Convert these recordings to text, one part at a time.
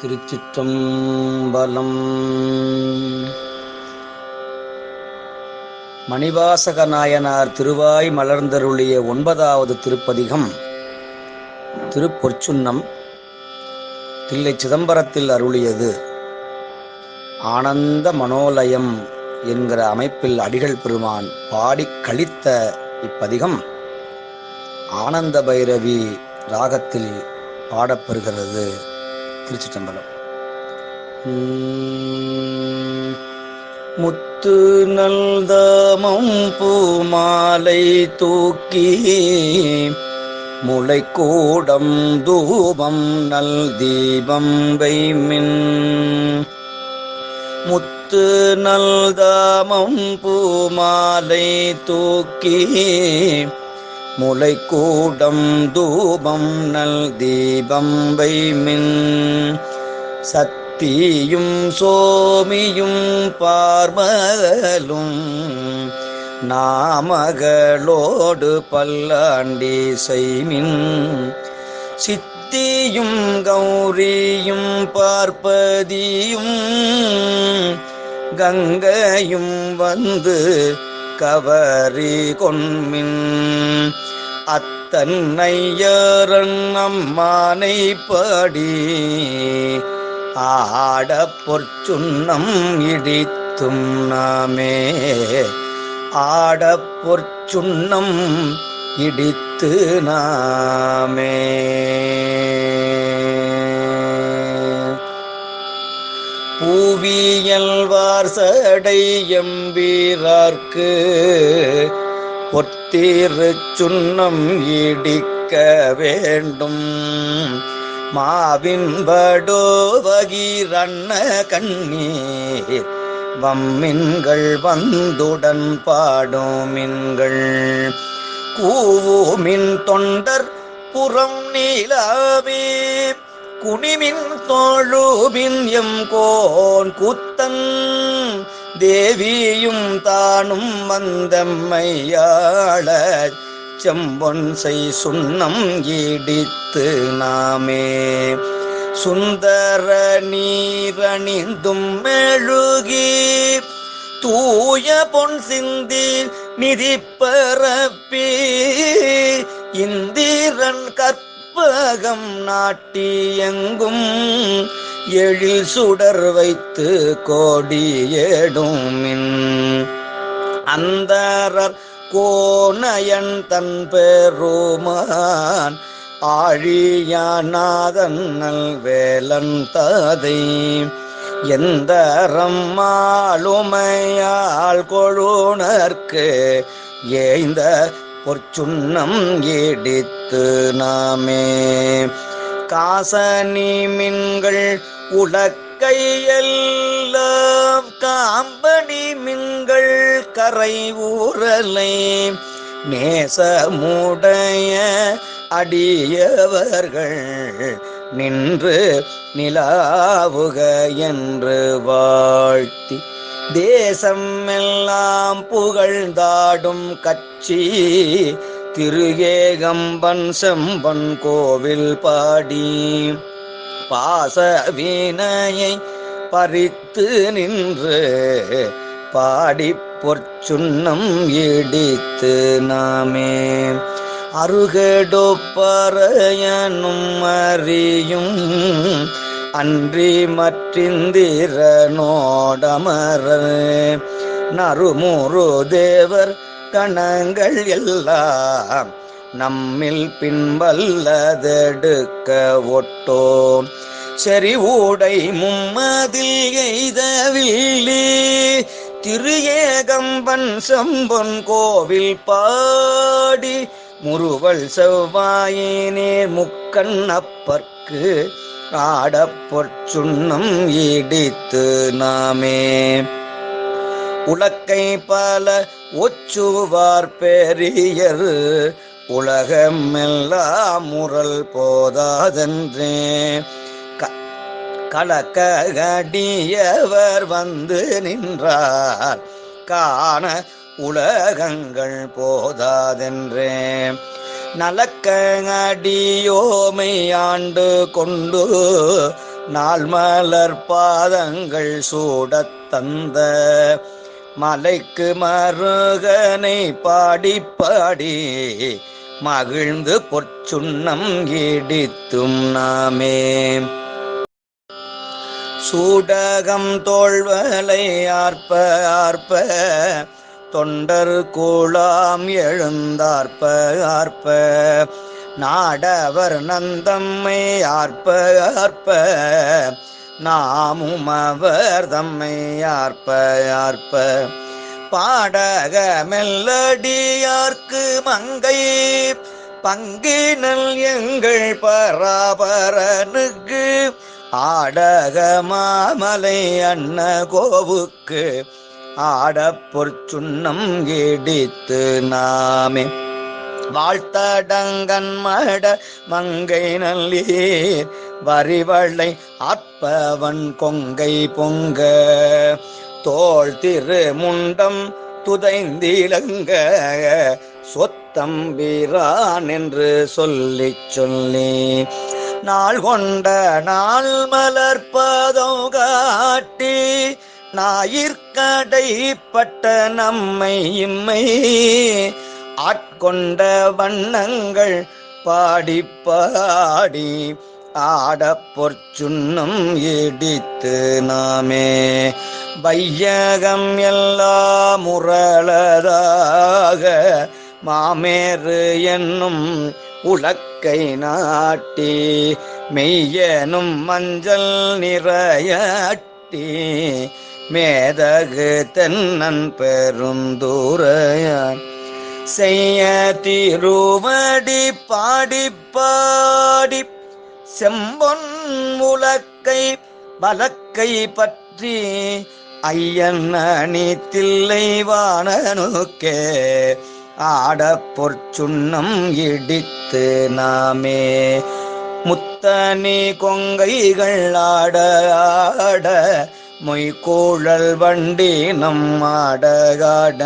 திருச்சிற்றம்பலம். மணிவாசக நாயனார் திருவாய் மலர்ந்தருளிய ஒன்பதாவது திருப்பதிகம். திருப்பொற்சுன்னம் தில்லை சிதம்பரத்தில் அருளியது. ஆனந்த மனோலயம் என்கிற அமைப்பில் அடிகள் பெருமான் பாடிக் கழித்த இப்பதிகம் ஆனந்த பைரவி ராகத்தில் பாடப்பெறுகிறது. திருச்சிற்றம்பலம் முத்து நல்தாமம் பூமாலை தூக்கி முளைக்கூடம் தூபம் நல் தீபம் வைமின். முத்து நல்தாமம் பூமாலை தூக்கி முளைக்கூடம் தூபம் நல் தீபம் வைமின். சத்தியும் சோமியும் பார்மலும் நாமகளோடு பல்லாண்டி செய்மின். சித்தியும் கௌரியும் பார்ப்பதியும் கங்கையும் வந்து கவரி கொன்மின். அத்தன்னையரன் அம்மானை பாடி ஆட பொற்சுன்னம் இடித்தும் நாமே. ஆட பொற்சுன்னம் இடித்து நாமே. பூவியல்வார் சடை எம்பீரார்க்கு பொத்தீரு சுண்ணம் இடிக்க வேண்டும். மாவின்படோ வகிரண்ண கண்ணீர் வம்மின்கள் வந்துடன் பாடோமின்கள் கூவுமின் தொண்டர் புறம் நீலாவே குனிமின் தோழுமின் எம் கோன் குத்தன் தேவியும் தானும் வந்தம்மையாள செம்பொன்சை சுண்ணம் ஈடித்து நாமே. சுந்தர நீரணிந்தும் மெழுகி தூய பொன் சிந்தி நிதி பரப்பி இந்திரன் கற்பகம் நாட்டி எங்கும் எழில் சுடர் வைத்து கோடியேடுமின் அந்தரர் கோணயன் தன் பெருமான் ஆழியானாதன் நல் வேலன் தாதை. எந்த ரம்மாளுமையாள் கொழுணர்க்கு ஏய்ந்த பொற்சுண்ணம் இடித்து நாமே. காசனி மின்கள் உலக்கையெல்லாம் காம்பனி மின்கள் கரை ஊரலை நேசமுடைய அடியவர்கள் நின்று நிலாவுக என்று வாழ்த்தி தேசம் எல்லாம் புகழ்ந்தாடும் கட்சி திருகேகம்பன் செம்பன் கோவில் பாடி பாச வீணையை பறித்து நின்று பாடி பொற்சுண்ணம் இடித்து நாமே. அருகடொப்பறையனும் அறியும் அன்றி மற்றிந்திரனோடமரர். நறுமுறு தேவர் கணங்கள் எல்லாம் நம்மில் பின்பல்லதெடுக்க ஒட்டோம் செறி ஊடை மும்மதில் எய்தவில்லி திரு ஏகம்பன் செம்பொன் கோவில் பாடி முறுவல் செவ்வாயினே முக்கண்ணப்பர்க்கு ஆடப்பொற்சுண்ணம் சுண்ணம் இடித்து நாமே. உலக்கை பல ஒச்சுவார் பெரியர் உலகமெல்லாம் முரல் போதாதென்றே. கலக்கடியவர் வந்து நின்றார் காண உலகங்கள் போதாதென்றே. நலக்க அடியோமை ஆண்டு கொண்டு நாள் மலர் பாதங்கள் சூடத் தந்த. மலைக்கு மருகனை பாடி பாடி மகிழ்ந்து பொற்சுண்ணம் இடித்தும் நாமே. சூடகம் தோல்வலை ஆர்ப்ப ஆர்ப்ப தொண்டர் கூழாம் எழுந்தார்ப்ப ஆர்ப்ப. நாடவர் நந்தம்மை ஆர்ப்ப ஆர்ப்ப. நாமும் அவர் தம்மை ஆர்ப்ப ஆர்ப்ப. பாடக மெல்லடியார்க்கு மங்கை பங்கினல் எங்கள் பராபரனுக்கு. ஆடக மாமலை அன்ன கோவுக்கு ஆடப்பொற்சுண்ணம் இடித்து நாமே. வாழ்த்தடங்கன் மட மங்கை நல்லீர் வரிவளை அற்பவன் கொங்கை பொங்க. தோல் திரு முண்டம் துதைந்திலங்க சொத்தம்பிரான் என்று சொல்லி சொல்லி. நாள் கொண்ட நாள் மலர்பதம் காட்டி ஞாயிற்கடைப்பட்ட நம்மை இம்மை. ஆட்கொண்ட வண்ணங்கள் பாடி பாடி ஆடப் பொற்சுண்ணம் இடித்து நாமே. வையகம் எல்லாம் முரளதாக மாமேறு என்னும் உலக்கை நாட்டி மெய்யனும் மஞ்சள் நிறையாட்டி மேதகு தென்னன் பெருந்தூரையான் செய்ய திருவடி பாடி பாடி செம்பொன் உலக்கை வலக்கை பற்றி ஐயன் அணி தில்லை வாணனுக்கே ஆடப் இடித்து நாமே. முத்தனி கொங்கைகள் ஆட ஆட மொய்கோழல் வண்டி நம் ஆடகாட.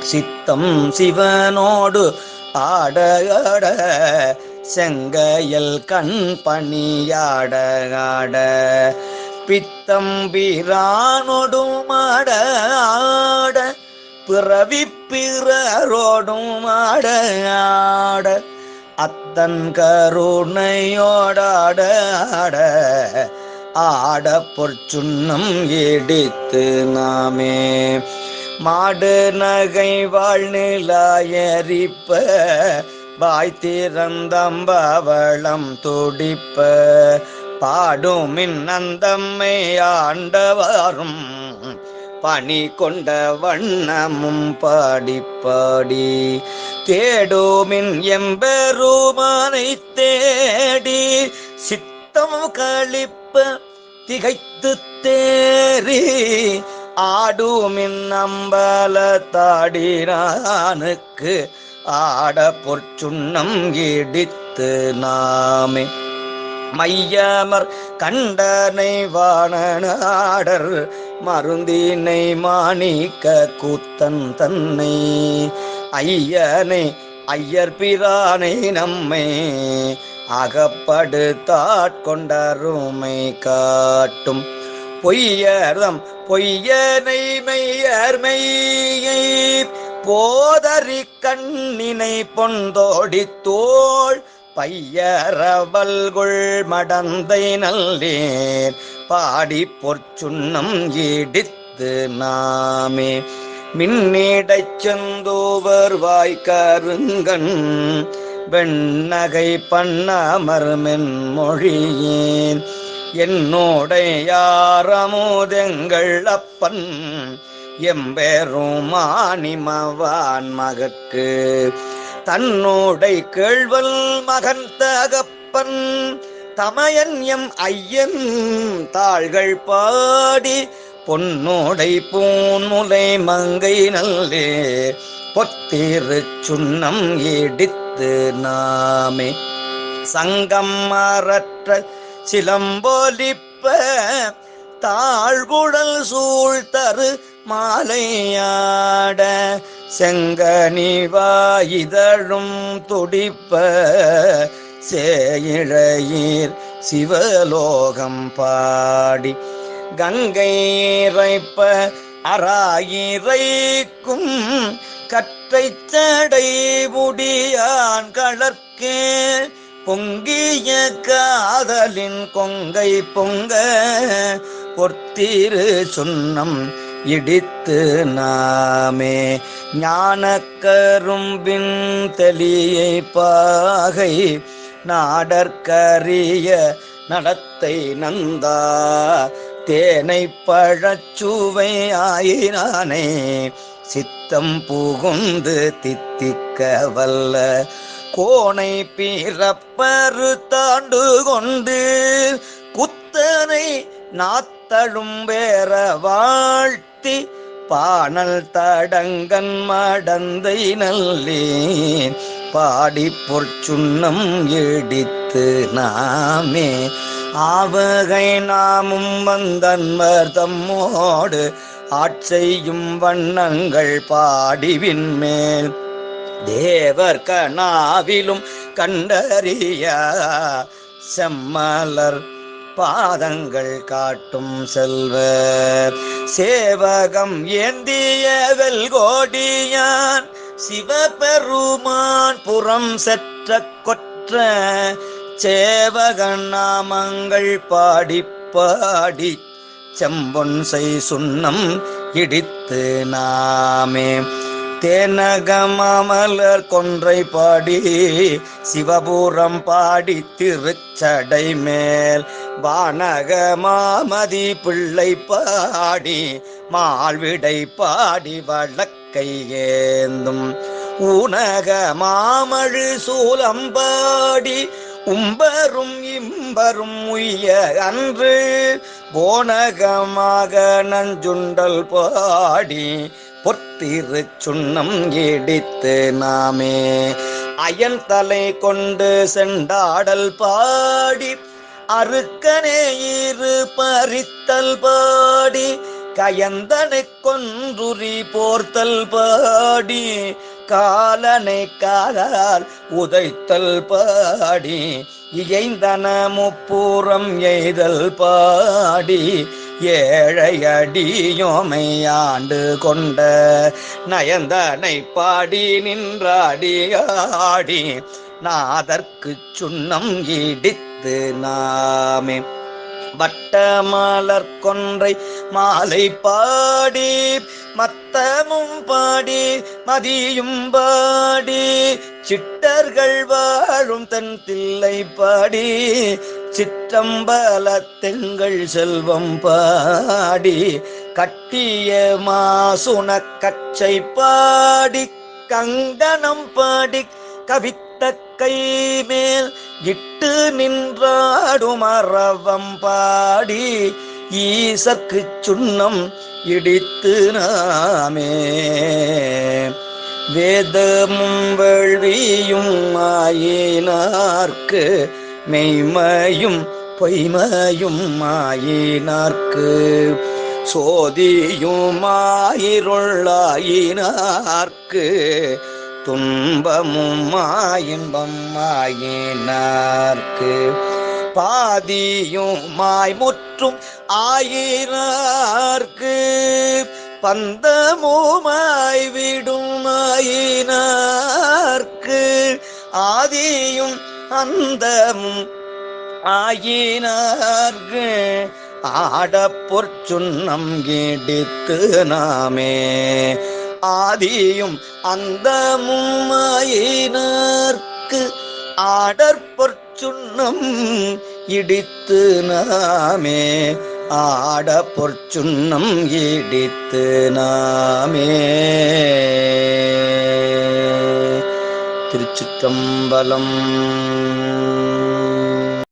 சித்தம் சிவனோடு ஆடகாட. செங்கையல் கண் பணியாடகாட. பித்தம் பிரானோடும் ஆட ஆட பிறவி பிறரோடும் ஆட ஆட அத்தன் கருணையோடாட. ஆட ஆட பொற்சுண்ணம் எடுத்து நாமே. மாடு நகை வாழ்நிலாயரிப்ப வாய் திறந்தம்பவளம் துடிப்ப. பாடுமின் அந்தம்மை ஆண்டவரும் பணி கொண்ட வண்ணமும் பாடி பாடி தேடோமின் எம்பெருமானை தேடி சித்தம் கழிப்ப திகைத்து தேறி ஆடுமின் அம்பல தாடினானுக்கு ஆட பொற்சுண்ணம் இடித்து நாமே. மையமர் கண்டனை வாணனாடர் மருந்தினை மாணிக்க கூத்தன் தன்னை. ஐயனை ஐயர் பிரானை நம்மை. அகப்படுத்தாட்கொண்டருமை காட்டும் பொய்யர்தம் பொய்யனை மெய்யர்மையை போதறி கண்ணினை பொந்தோடி தோள் பையரவல்குள் மடந்தை நல்லேன் பாடி பொற்சுண்ணம் ஈடித்து நாமே. மின்னிடைச் செந்தோவர் வாய்க்கருங்கண் வெண்ணகை பண்ணமர் மென்மொழியேன் என்னோடையாரமுதெங்கள் அப்பன்? எம்பெருமானிமவான் மகற்கு. தன்னோடை கேழ்வல் மகன் தகப்பன். தமயன் எம் ஐயன். தாள்கள் பாடி பொன்னோடை பூன்முலை மங்கை நல்லே. பொத்திரு சுண்ணம் இடித்து நாமே. சங்கம் மறற்ற சிலம்போலிப்ப தாழ்குடல் சூழ் தரு மாலையாட செங்கனிவாயிதழும் துடிப்ப சேயிழையீர் சிவலோகம் பாடி. கங்கை இறைப்ப அறாயிரைக்கும் கற்றை சடை களர்க்கே பொங்கிய காதலின் கொங்கை பொங்க பொத்திரு சுண்ணம் இடித்து நாமே. ஞான கரும்பின் தெளியை பாகை நாடற்கரிய நடத்தை நந்தா தேனை பழச்சுவை ஆயினானே சித்தம் புகுந்து தித்திக்க வல்ல. கோனை பிறப்பரு தாண்டு கொண்டு குத்தனை நாத்தழும் வேற வாழ்த்தி பாணல் தடங்கன் மடந்தை நல்லேன். பாடி பொற்சுண்ணம் இடித்து நாமே ஆவகை நாமும் வந்தன்மர் தம்மோடு ஆட்செய்யும் வண்ணங்கள் பாடிவின் மேல். தேவர் கனாவிலும் கண்டறிய செம்மலர் பாதங்கள் காட்டும் செல்வ சேவகம் ஏந்திய வெல்கோடியான் சிவபெருமான் புறம் செற்ற கொற்ற சேவகன் நாமங்கள் பாடி பாடி செம்பொன் செய் சுண்ணம் இடித்து நாமே. தேனகமலர் கொன்றை பாடி சிவபுரம் பாடி திருச்சடை மேல். வானக மாமதி பிள்ளை பாடி மால்விடை பாடி வழக்கை ஏந்தும். ஊனக மாமழு சூலம்பாடி உம்பரும் இம்பரும் உய்ய அன்று போனகமாக நஞ்சுண்டல் பாடி பொத்திரு சுண்ணம் இடித்து நாமே. அயன் தலை கொண்டு செண்டாடல் பாடி அருக்கனே இரு பறித்தல் பாடி கயந்தனை கொன்றுரி போர்த்தல் பாடி காலனை காதலால் உதைத்தல் பாடி இயைந்தன முப்பூரம் எய்தல் பாடி ஏழையடியோமை ஆண்டு கொண்ட நயந்தனை பாடி நின்றாடி ஆடி நாதற்கு சுண்ணம் இடித்து நாமே. வட்டமலர் கொன்றை மாலை பாடி மத்தமும் பாடி மதியும் பாடி சிட்டர்கள் வாழும் தன் தில்லை பாடி சிற்றம்பல தெங்கள் செல்வம் பாடி கட்டிய மாசுன கச்சை பாடி கங்கணம் பாடி கவித்த கை மேல் இட்டு நின்றாடும் அறவம் பாடி ஈசற்கு சுண்ணம் இடித்து நாமே. வேதமும் வேள்வியும் ஆயினார்க்கு மெய்மையும் பொய்மையும் ஆயினார்க்கு. சோதியுமாயிருளாயினார்க்கு துன்பமும் இன்பம் ஆயினார்க்கு மாய் முற்றும் ஆயினார்க்கு பந்தமுமாய் விடும் ஆயினார்க்கு ஆதியும் அந்தமும் ஆயினார்க்கு ஆடப்பொற்சுண்ணம் கிடித்து நாமே ஆதியும் அந்தமும் ஆயினார்க்கு ஆடற்பொற் இடித்து நாமே. ஆட பொற்சுண்ணம் இடித்து நாமே. திருச்சிற்றம்பலம்